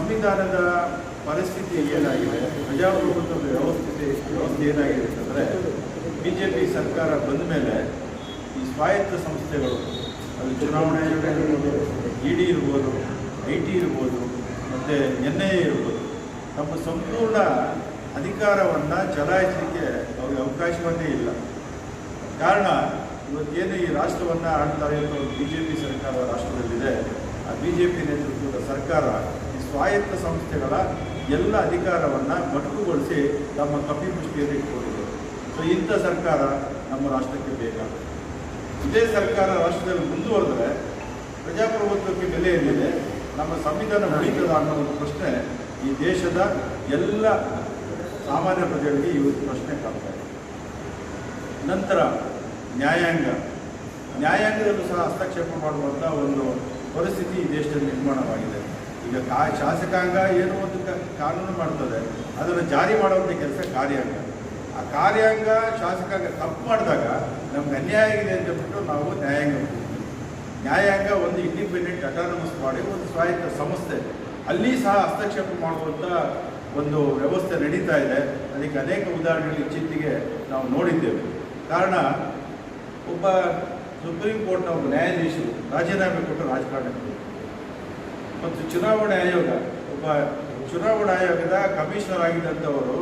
ಸಂವಿಧಾನದ ಪರಿಸ್ಥಿತಿ ಏನಾಗಿದೆ? ಪ್ರಜಾಪ್ರಭುತ್ವದ ವ್ಯವಸ್ಥೆ ವ್ಯವಸ್ಥೆ ಏನಾಗಿದೆ ಅಂತಂದರೆ ಬಿ ಜೆ ಪಿ ಸರ್ಕಾರ ಬಂದ ಮೇಲೆ ಈ ಸ್ವಾಯತ್ತ ಸಂಸ್ಥೆಗಳು, ಅದು ಚುನಾವಣೆ ಆಯೋಗ ಇರ್ಬೋದು ಇ ಡಿ ಇರ್ಬೋದು, ಐ ಟಿ ಇರ್ಬೋದು, ಮತ್ತು ಎನ್ ಐ ಎ ಇರ್ಬೋದು ತಮ್ಮ ಸಂಪೂರ್ಣ ಅಧಿಕಾರವನ್ನು ಚಲಾಯಿಸಲಿಕ್ಕೆ ಅವ್ರಿಗೆ ಅವಕಾಶವನ್ನೇ ಇಲ್ಲ. ಕಾರಣ, ಇವತ್ತೇನು ಈ ರಾಷ್ಟ್ರವನ್ನು ಆಡ್ತಾರೆ ಇರೋ ಬಿ ಜೆ ಪಿ ಸರ್ಕಾರ ರಾಷ್ಟ್ರದಲ್ಲಿದೆ, ಆ ಬಿ ಜೆ ಪಿ ನೇತೃತ್ವದ ಸರ್ಕಾರ ಸ್ವಾಯತ್ತ ಸಂಸ್ಥೆಗಳ ಎಲ್ಲ ಅಧಿಕಾರವನ್ನು ಮೊಟಕುಗೊಳಿಸಿ ತಮ್ಮ ಕಪಿಮುಷ್ಟಿಯಲ್ಲಿ ಇಟ್ಕೊಂಡಿದೆ. ಸೊ ಇಂಥ ಸರ್ಕಾರ ನಮ್ಮ ರಾಷ್ಟ್ರಕ್ಕೆ ಬೇಕಾಗುತ್ತೆ. ಇದೇ ಸರ್ಕಾರ ರಾಷ್ಟ್ರದಲ್ಲಿ ಮುಂದುವರೆದರೆ ಪ್ರಜಾಪ್ರಭುತ್ವಕ್ಕೆ ಬೆಲೆ ಏನಿದೆ, ನಮ್ಮ ಸಂವಿಧಾನ ಉಳಿತದ ಅನ್ನೋ ಒಂದು ಪ್ರಶ್ನೆ ಈ ದೇಶದ ಎಲ್ಲ ಸಾಮಾನ್ಯ ಪ್ರಜೆಗಳಿಗೆ ಇವತ್ತು ಪ್ರಶ್ನೆ ಕಾಡ್ತಾ ಇದೆ. ನಂತರ ನ್ಯಾಯಾಂಗ. ನ್ಯಾಯಾಂಗದಲ್ಲೂ ಸಹ ಹಸ್ತಕ್ಷೇಪ ಮಾಡುವಂಥ ಒಂದು ಪರಿಸ್ಥಿತಿ ಈ ದೇಶದಲ್ಲಿ ನಿರ್ಮಾಣವಾಗಿದೆ. ಈಗ ಕಾ, ಶಾಸಕಾಂಗ ಏನು ಒಂದು ಕಾನೂನು ಮಾಡ್ತದೆ, ಅದನ್ನು ಜಾರಿ ಮಾಡುವಂಥ ಕೆಲಸ ಕಾರ್ಯಾಂಗ ಆ ಕಾರ್ಯಾಂಗ ಶಾಸಕಾಂಗ ತಪ್ಪು ಮಾಡಿದಾಗ ನಮ್ಗೆ ಅನ್ಯಾಯ ಆಗಿದೆ ಅಂತ ಬಿಟ್ಟು ನಾವು ನ್ಯಾಯಾಂಗ. ನ್ಯಾಯಾಂಗ ಒಂದು ಇಂಡಿಪೆಂಡೆಂಟ್ ಅಟಾನಮಸ್ ಮಾಡಿ ಒಂದು ಸ್ವಾಯತ್ತ ಸಂಸ್ಥೆ ಅಲ್ಲಿ ಸಹ ಹಸ್ತಕ್ಷೇಪ ಮಾಡುವಂಥ ಒಂದು ವ್ಯವಸ್ಥೆ ನಡೀತಾ ಇದೆ ಅದಕ್ಕೆ ಅನೇಕ ಉದಾಹರಣೆಗಳು ಇತ್ತೀಚೆಗೆ ನಾವು ನೋಡಿದ್ದೇವೆ ಕಾರಣ, ಒಬ್ಬ ಸುಪ್ರೀಂ ಕೋರ್ಟ್ನ ಒಬ್ಬ ನ್ಯಾಯಾಧೀಶರು ರಾಜೀನಾಮೆ ಕೊಟ್ಟು ರಾಜಕಾರಣಕ್ಕೆ. ಮತ್ತು ಚುನಾವಣೆ ಆಯೋಗ, ಒಬ್ಬ ಚುನಾವಣಾ ಆಯೋಗದ ಕಮಿಷನರ್ ಆಗಿದ್ದಂಥವರು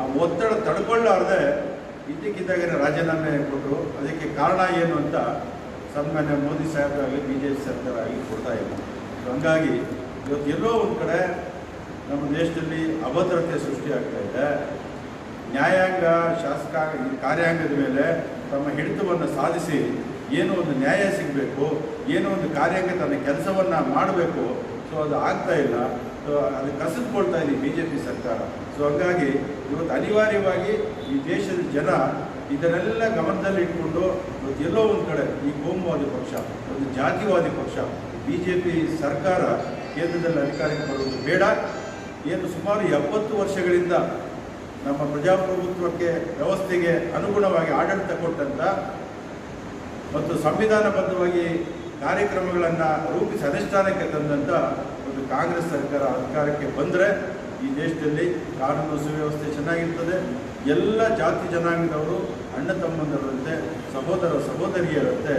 ಆ ಒತ್ತಡ ತಡ್ಕೊಳ್ಳಾರ್ದೆ ಇದ್ದಕ್ಕಿದ್ದಾಗಲೇ ರಾಜೀನಾಮೆ ಕೊಟ್ಟರು ಅದಕ್ಕೆ ಕಾರಣ ಏನು ಅಂತ ಸನ್ಮಾನ್ಯ ಮೋದಿ ಸಾಹೇಬರಾಗಲಿ ಬಿ ಜೆ ಪಿ ಸರ್ಕಾರ ಆಗಲಿ ಕೊಡ್ತಾ ಇಲ್ಲ. ಹಂಗಾಗಿ ಇವತ್ತು ಎಲ್ಲೋ ಒಂದು ಕಡೆ ನಮ್ಮ ದೇಶದಲ್ಲಿ ಅಭದ್ರತೆ ಸೃಷ್ಟಿಯಾಗ್ತಾ ಇದೆ. ನ್ಯಾಯಾಂಗ ಶಾಸಕಾಂಗ ಕಾರ್ಯಾಂಗದ ಮೇಲೆ ತಮ್ಮ ಹಿಡಿತವನ್ನು ಸಾಧಿಸಿ, ಏನೋ ಒಂದು ನ್ಯಾಯ ಸಿಗಬೇಕು, ಏನೋ ಒಂದು ಕಾರ್ಯಾಂಗ ತನ್ನ ಕೆಲಸವನ್ನು ಮಾಡಬೇಕು ಸೊ ಅದು ಆಗ್ತಾ ಇಲ್ಲ. ಸೊ ಅದು ಕಸಿದ್ಕೊಳ್ತಾ ಇದೆ ಬಿ ಜೆ ಪಿ ಸರ್ಕಾರ. ಸೊ ಹಂಗಾಗಿ ಇವತ್ತು ಅನಿವಾರ್ಯವಾಗಿ ಈ ದೇಶದ ಜನ ಇದನ್ನೆಲ್ಲ ಗಮನದಲ್ಲಿ ಇಟ್ಕೊಂಡು ಎಲ್ಲೋ ಒಂದು ಕಡೆ ಈ ಕೋಮುವಾದಿ ಪಕ್ಷ, ಒಂದು ಜಾತಿವಾದಿ ಪಕ್ಷ ಬಿ ಜೆ ಪಿ ಸರ್ಕಾರ ಕೇಂದ್ರದಲ್ಲಿ ಅಧಿಕಾರಕ್ಕೆ ಬರುವುದು ಬೇಡ. ಏನು ಸುಮಾರು ಎಪ್ಪತ್ತು ವರ್ಷಗಳಿಂದ ನಮ್ಮ ಪ್ರಜಾಪ್ರಭುತ್ವಕ್ಕೆ, ವ್ಯವಸ್ಥೆಗೆ ಅನುಗುಣವಾಗಿ ಆಡಳಿತ ಕೊಟ್ಟಂತ ಮತ್ತು ಸಂವಿಧಾನಬದ್ಧವಾಗಿ ಕಾರ್ಯಕ್ರಮಗಳನ್ನು ರೂಪಿಸಿ ಅನುಷ್ಠಾನಕ್ಕೆ ತಂದಂಥ ಒಂದು ಕಾಂಗ್ರೆಸ್ ಸರ್ಕಾರ ಅಧಿಕಾರಕ್ಕೆ ಬಂದರೆ ಈ ದೇಶದಲ್ಲಿ ಕಾನೂನು ಸುವ್ಯವಸ್ಥೆ ಚೆನ್ನಾಗಿರ್ತದೆ. ಎಲ್ಲ ಜಾತಿ ಜನಾಂಗದವರು, ಅಣ್ಣ ತಮ್ಮಂದರಂತೆ ಸಹೋದರ ಸಹೋದರಿಯರಂತೆ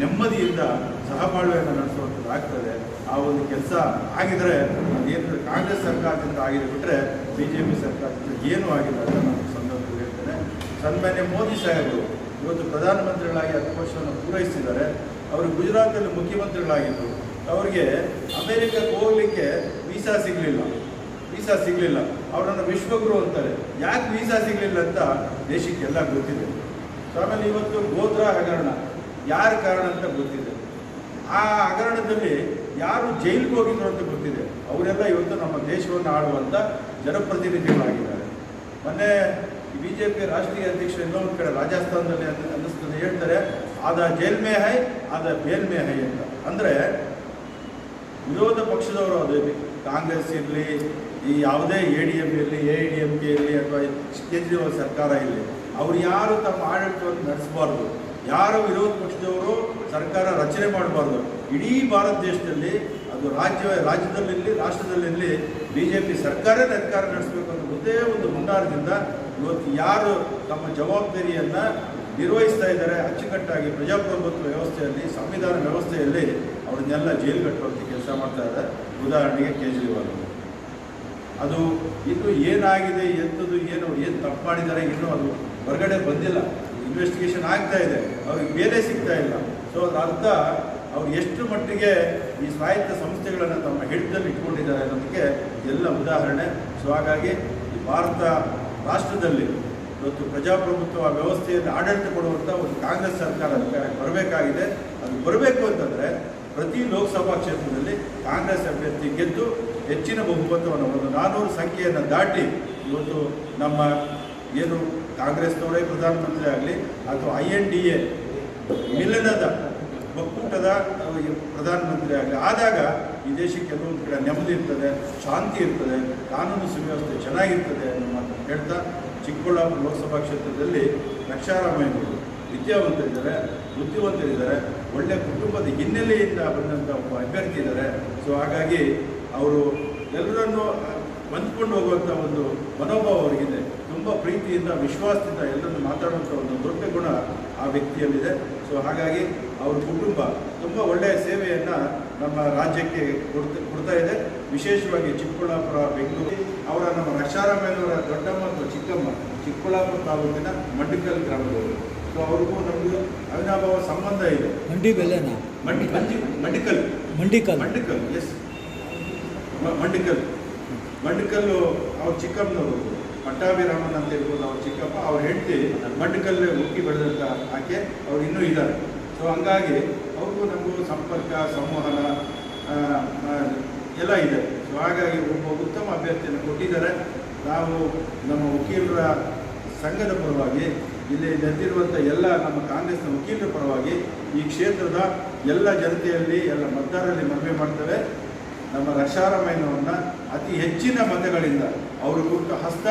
ನೆಮ್ಮದಿಯಿಂದ ಸಹಬಾಳ್ವೆಯನ್ನು ನಡೆಸುವಂಥದ್ದು ಆಗ್ತದೆ. ಆ ಒಂದು ಕೆಲಸ ಆಗಿದರೆ ಅದೇನು ಕಾಂಗ್ರೆಸ್ ಸರ್ಕಾರದಿಂದ ಆಗಿದೆ ಬಿಟ್ಟರೆ ಬಿ ಜೆ ಪಿ ಸರ್ಕಾರದಿಂದ ಏನೂ ಆಗಿಲ್ಲ ಅಂತ ನಾನು ಸಂದರ್ಭ ಸಂದರ್ಭದಲ್ಲಿ ಹೇಳ್ತೇನೆ. ಸನ್ಮಾನ್ಯ ಮೋದಿ ಸಾಹೇಬರು ಇವತ್ತು ಪ್ರಧಾನಮಂತ್ರಿಗಳಾಗಿ ಹತ್ತು ವರ್ಷವನ್ನು ಪೂರೈಸಿದ್ದಾರೆ. ಅವರು ಗುಜರಾತಲ್ಲಿ ಮುಖ್ಯಮಂತ್ರಿಗಳಾಗಿದ್ದರು ಅವರಿಗೆ ಅಮೆರಿಕಕ್ಕೆ ಹೋಗಲಿಕ್ಕೆ ವೀಸಾ ಸಿಗಲಿಲ್ಲ. ವೀಸಾ ಸಿಗಲಿಲ್ಲ. ಅವರನ್ನು ವಿಶ್ವಗುರು ಅಂತಾರೆ. ಯಾಕೆ ವೀಸಾ ಸಿಗಲಿಲ್ಲ ಅಂತ ದೇಶಕ್ಕೆಲ್ಲ ಗೊತ್ತಿದೆ. ಆಮೇಲೆ ಇವತ್ತು ಗೋತ್ರ ಹಗರಣ. ಯಾರ ಕಾರಣ ಅಂತ ಗೊತ್ತಿದೆ. ಆ ಹಗರಣದಲ್ಲಿ ಯಾರು ಜೈಲಿಗೆ ಹೋಗಿದ್ರು ಅಂತ ಗೊತ್ತಿದೆ. ಅವರೆಲ್ಲ ಇವತ್ತು ನಮ್ಮ ದೇಶವನ್ನು ಆಡುವಂಥ ಜನಪ್ರತಿನಿಧಿಗಳಾಗಿದ್ದಾರೆ. ಮೊನ್ನೆ ಬಿ ಜೆ ಪಿ ರಾಷ್ಟ್ರೀಯ ಅಧ್ಯಕ್ಷ ಇನ್ನೊಂದು ಕಡೆ ರಾಜಸ್ಥಾನದಲ್ಲಿ ಅನ್- ಅನ್ನಿಸ್ತದೆ ಹೇಳ್ತಾರೆ, ಆದ ಜೈಲ್ ಹೈ, ಆದ ಬೇಲ್ ಹೈ ಅಂತ. ಅಂದರೆ ವಿರೋಧ ಪಕ್ಷದವರು ಅದೇ ಕಾಂಗ್ರೆಸ್ ಇರಲಿ, ಈ ಯಾವುದೇ ಎ ಡಿ ಎಂ ಇರಲಿ ಎ ಡಿ ಎಂ ಕೆ ಇರಲಿ, ಅಥವಾ ಕೇಜ್ರಿವಾಲ್ ಸರ್ಕಾರ ಇರಲಿ, ಅವ್ರು ಯಾರು ತಮ್ಮ ಆಡಳಿತವನ್ನು ನಡೆಸಬಾರ್ದು, ಯಾರು ವಿರೋಧ ಪಕ್ಷದವರು ಸರ್ಕಾರ ರಚನೆ ಮಾಡಬಾರ್ದು, ಇಡೀ ಭಾರತ ದೇಶದಲ್ಲಿ ಅದು ರಾಜ್ಯ ರಾಜ್ಯದಲ್ಲಿರಲಿ, ರಾಷ್ಟ್ರದಲ್ಲಿರಲಿ ಬಿ ಜೆ ಪಿ ಸರ್ಕಾರದ ಅಧಿಕಾರ ನಡೆಸಬೇಕು ಅನ್ನೋ ಒಂದೇ ಒಂದು ಹುನ್ನಾರದಿಂದ ಇವತ್ತು ಯಾರು ತಮ್ಮ ಜವಾಬ್ದಾರಿಯನ್ನು ನಿರ್ವಹಿಸ್ತಾ ಇದ್ದಾರೆ, ಅಚ್ಚುಕಟ್ಟಾಗಿ ಪ್ರಜಾಪ್ರಭುತ್ವ ವ್ಯವಸ್ಥೆಯಲ್ಲಿ, ಸಂವಿಧಾನ ವ್ಯವಸ್ಥೆಯಲ್ಲಿ ಅವ್ರನ್ನೆಲ್ಲ ಜೈಲು ಕಟ್ಟುವಂಥ ಕೆಲಸ ಮಾಡ್ತಾ ಇದ್ದಾರೆ. ಉದಾಹರಣೆಗೆ ಕೇಜ್ರಿವಾಲ್ ಅದು ಇನ್ನು ಏನಾಗಿದೆ ಎಂಥದ್ದು ಏನು ಏನು ತಪ್ಪು ಮಾಡಿದ್ದಾರೆ ಇನ್ನೂ ಅದು ಹೊರಗಡೆ ಬಂದಿಲ್ಲ. ಇನ್ವೆಸ್ಟಿಗೇಷನ್ ಆಗ್ತಾ ಇದೆ. ಅವ್ರಿಗೆ ಬೇರೆ ಸಿಗ್ತಾ ಇಲ್ಲ. ಸೊ ಅದರ ಅರ್ಥ ಅವ್ರು ಎಷ್ಟು ಮಟ್ಟಿಗೆ ಈ ಸ್ವಾಯತ್ತ ಸಂಸ್ಥೆಗಳನ್ನು ತಮ್ಮ ಹಿಡಿತದಲ್ಲಿ ಇಟ್ಕೊಂಡಿದ್ದಾರೆ ಅನ್ನೋದಕ್ಕೆ ಎಲ್ಲ ಉದಾಹರಣೆ. ಸೊ ಹಾಗಾಗಿ ಭಾರತ ರಾಷ್ಟ್ರದಲ್ಲಿ ಇವತ್ತು ಪ್ರಜಾಪ್ರಭುತ್ವ ವ್ಯವಸ್ಥೆಯಲ್ಲಿ ಆಡಳಿತ ಕೊಡುವಂಥ ಒಂದು ಕಾಂಗ್ರೆಸ್ ಸರ್ಕಾರ ಬರಬೇಕಾಗಿದೆ. ಅದು ಬರಬೇಕು ಅಂತಂದರೆ ಪ್ರತಿ ಲೋಕಸಭಾ ಕ್ಷೇತ್ರದಲ್ಲಿ ಕಾಂಗ್ರೆಸ್ ಅಭ್ಯರ್ಥಿ ಗೆದ್ದು ಹೆಚ್ಚಿನ ಬಹುಮತವನ್ನು ಒಂದು ನಾನ್ನೂರು ಸಂಖ್ಯೆಯನ್ನು ದಾಟಿ ಇವತ್ತು ನಮ್ಮ ಏನು ಕಾಂಗ್ರೆಸ್ನವರೇ ಪ್ರಧಾನಮಂತ್ರಿ ಆಗಲಿ ಅಥವಾ ಐ ಎನ್ ಡಿ ಎ ಮಿಲನದ ಒಕ್ಕೂಟದ ಪ್ರಧಾನಮಂತ್ರಿ ಆಗಲಿ, ಆದಾಗ ಈ ದೇಶಕ್ಕೆ ಕೆಲವೊಂದು ಕಡೆ ನೆಮ್ಮದಿ ಇರ್ತದೆ, ಶಾಂತಿ ಇರ್ತದೆ, ಕಾನೂನು ಸುವ್ಯವಸ್ಥೆ ಚೆನ್ನಾಗಿರ್ತದೆ ಅನ್ನೋ ಮಾತನ್ನು ಹೇಳ್ತಾ ಚಿಕ್ಕಬಳ್ಳಾಪುರ ಲೋಕಸಭಾ ಕ್ಷೇತ್ರದಲ್ಲಿ ಲಕ್ಷಾರಾಮಯ್ಯನವರು ವಿದ್ಯಾವಂತರಿದ್ದಾರೆ, ಬುದ್ಧಿವಂತರಿದ್ದಾರೆ ಒಳ್ಳೆಯ ಕುಟುಂಬದ ಹಿನ್ನೆಲೆಯಿಂದ ಬಂದಂಥ ಒಬ್ಬ ಅಭ್ಯರ್ಥಿ ಇದ್ದಾರೆ. ಸೊ ಹಾಗಾಗಿ ಅವರು ಎಲ್ಲರನ್ನು ಹೊಂದ್ಕೊಂಡು ಹೋಗುವಂಥ ಒಂದು ಮನೋಭಾವ ಅವರಿಗಿದೆ. ತುಂಬ ಪ್ರೀತಿಯಿಂದ, ವಿಶ್ವಾಸದಿಂದ ಎಲ್ಲರನ್ನು ಮಾತಾಡುವಂಥ ಒಂದು ದೊಡ್ಡ ಗುಣ ಆ ವ್ಯಕ್ತಿಯಲ್ಲಿದೆ. ಸೊ ಹಾಗಾಗಿ ಅವ್ರ ಕುಟುಂಬ ತುಂಬ ಒಳ್ಳೆಯ ಸೇವೆಯನ್ನು ನಮ್ಮ ರಾಜ್ಯಕ್ಕೆ ಕೊಡ್ತಾ ಕೊಡ್ತಾ ಇದೆ. ವಿಶೇಷವಾಗಿ ಚಿಕ್ಕಬಳ್ಳಾಪುರ ಬೆಂಗಳೂರು ಅವರ ನಮ್ಮ ರಕ್ಷಾರಾಮಯ್ಯನವರ ದೊಡ್ಡಮ್ಮ ಅಥವಾ ಚಿಕ್ಕಮ್ಮ ಚಿಕ್ಕಬಳ್ಳಾಪುರ ತಾಲೂಕಿನ ಮಂಡಿಕಲ್ ಗ್ರಾಮದವರು. ಸೊ ಅವ್ರಿಗೂ ನಮಗೂ ಅವಿನಾಭಾವ ಸಂಬಂಧ ಇದೆ. ಮಂಡಿ ಬೆಲೆನಾ ಮಂಡಿ ಮಂಡಿ ಮಂಡಿಕಲ್. ಮಂಡಿಕಲ್. ಮಂಡಿಕಲ್ ಎಸ್ ಮಂಡಿಕಲ್. ಮಂಡಿಕಲ್ಲು ಅವ್ರ ಚಿಕ್ಕಮ್ಮನವರು. ಪಟ್ಟಾಭಿರಾಮನ್ ಅಂತ ಹೇಳ್ಬೋದು ಅವ್ರ ಚಿಕ್ಕಪ್ಪ ಅವ್ರ ಹೆಂಡತಿ ಮಂಡಿಕಲ್ ಹುಟ್ಟಿ ಬೆಳೆದಂತ ಆಕೆ ಅವ್ರು ಇನ್ನೂ ಇದ್ದಾರೆ. ಸೊ ಹಂಗಾಗಿ ಅವ್ರಿಗೂ ನಮಗೂ ಸಂಪರ್ಕ, ಸಂವಹನ ಎಲ್ಲ ಇದೆ. ಸೊ ಹಾಗಾಗಿ ಒಬ್ಬ ಉತ್ತಮ ಅಭ್ಯರ್ಥಿಯನ್ನು ಕೊಟ್ಟಿದ್ದಾರೆ. ನಾವು ನಮ್ಮ ವಕೀಲರ ಸಂಘದ ಪರವಾಗಿ, ಇಲ್ಲಿ ನೆರೆದಿರುವಂಥ ಎಲ್ಲ ನಮ್ಮ ಕಾಂಗ್ರೆಸ್ನ ವಕೀಲರ ಪರವಾಗಿ ಈ ಕ್ಷೇತ್ರದ ಎಲ್ಲ ಜನತೆಯಲ್ಲಿ, ಎಲ್ಲ ಮತದಾರರಲ್ಲಿ ಮನವಿ ಮಾಡ್ತೇವೆ. ನಮ್ಮ ರಕ್ಷಾರಾಮಯ್ಯನವ್ರನ್ನ ಅತಿ ಹೆಚ್ಚಿನ ಮತಗಳಿಂದ ಅವರು ಕೊಟ್ಟ ಹಸ್ತ.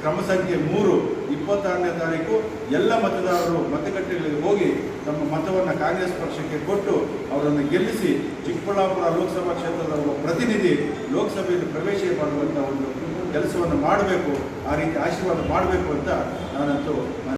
ಕ್ರಮ ಸಂಖ್ಯೆ ಮೂರು. ಇಪ್ಪತ್ತಾರನೇ ತಾರೀಕು ಎಲ್ಲ ಮತದಾರರು ಮತಗಟ್ಟೆಗಳಿಗೆ ಹೋಗಿ ತಮ್ಮ ಮತವನ್ನು ಕಾಂಗ್ರೆಸ್ ಪಕ್ಷಕ್ಕೆ ಕೊಟ್ಟು ಅವರನ್ನು ಗೆಲ್ಲಿಸಿ ಚಿಕ್ಕಬಳ್ಳಾಪುರ ಲೋಕಸಭಾ ಕ್ಷೇತ್ರದ ಒಬ್ಬ ಪ್ರತಿನಿಧಿ ಲೋಕಸಭೆಯಲ್ಲಿ ಪ್ರವೇಶ ಮಾಡುವಂಥ ಒಂದು ಕೆಲಸವನ್ನು ಮಾಡಬೇಕು, ಆ ರೀತಿ ಆಶೀರ್ವಾದ ಮಾಡಬೇಕು ಅಂತ ನಾನಂತೂ